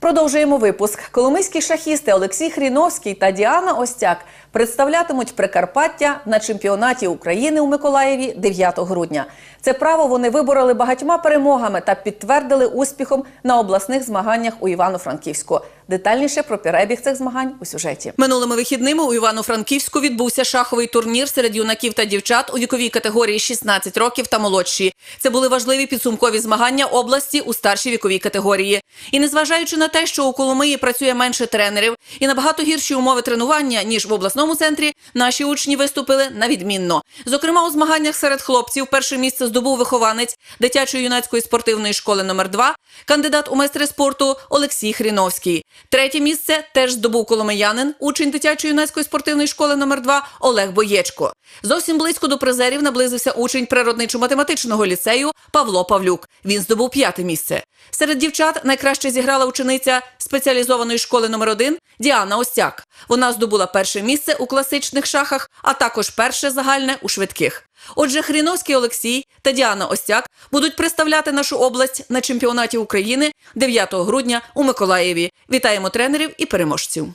Продовжуємо випуск. Коломийські шахісти Олексій Хріновський та Діана Остяк представлятимуть Прикарпаття на чемпіонаті України у Миколаєві 9 грудня. Це право вони вибороли багатьма перемогами та підтвердили успіхом на обласних змаганнях у Івано-Франківську. Детальніше про перебіг цих змагань у сюжеті. Минулими вихідними у Івано-Франківську відбувся шаховий турнір серед юнаків та дівчат у віковій категорії 16 років та молодші. Це були важливі підсумкові змагання області у старшій віковій категорії. І незважаючи на те, що у Коломиї працює менше тренерів і набагато гірші умови тренування ніж в обласному центрі, наші учні виступили на відмінно. Зокрема, у змаганнях серед хлопців перше місце здобув вихованець дитячої юнацької спортивної школи номер 2 кандидат у майстри спорту Олексій Хріновський. Третє місце теж здобув коломиянин, учень дитячої юнацької спортивної школи номер 2 Олег Боєчко. Зовсім близько до призерів наблизився учень природничо-математичного ліцею Павло Павлюк. Він здобув п'яте місце. Серед дівчат найкраще зіграла учениця спеціалізованої школи номер 1 Діана Остяк. Вона здобула перше місце у класичних шахах, а також перше загальне у швидких. Отже, Хріновський Олексій та Діана Остяк будуть представляти нашу область на чемпіонаті України 9 грудня у Миколаєві. Вітаємо тренерів і переможців.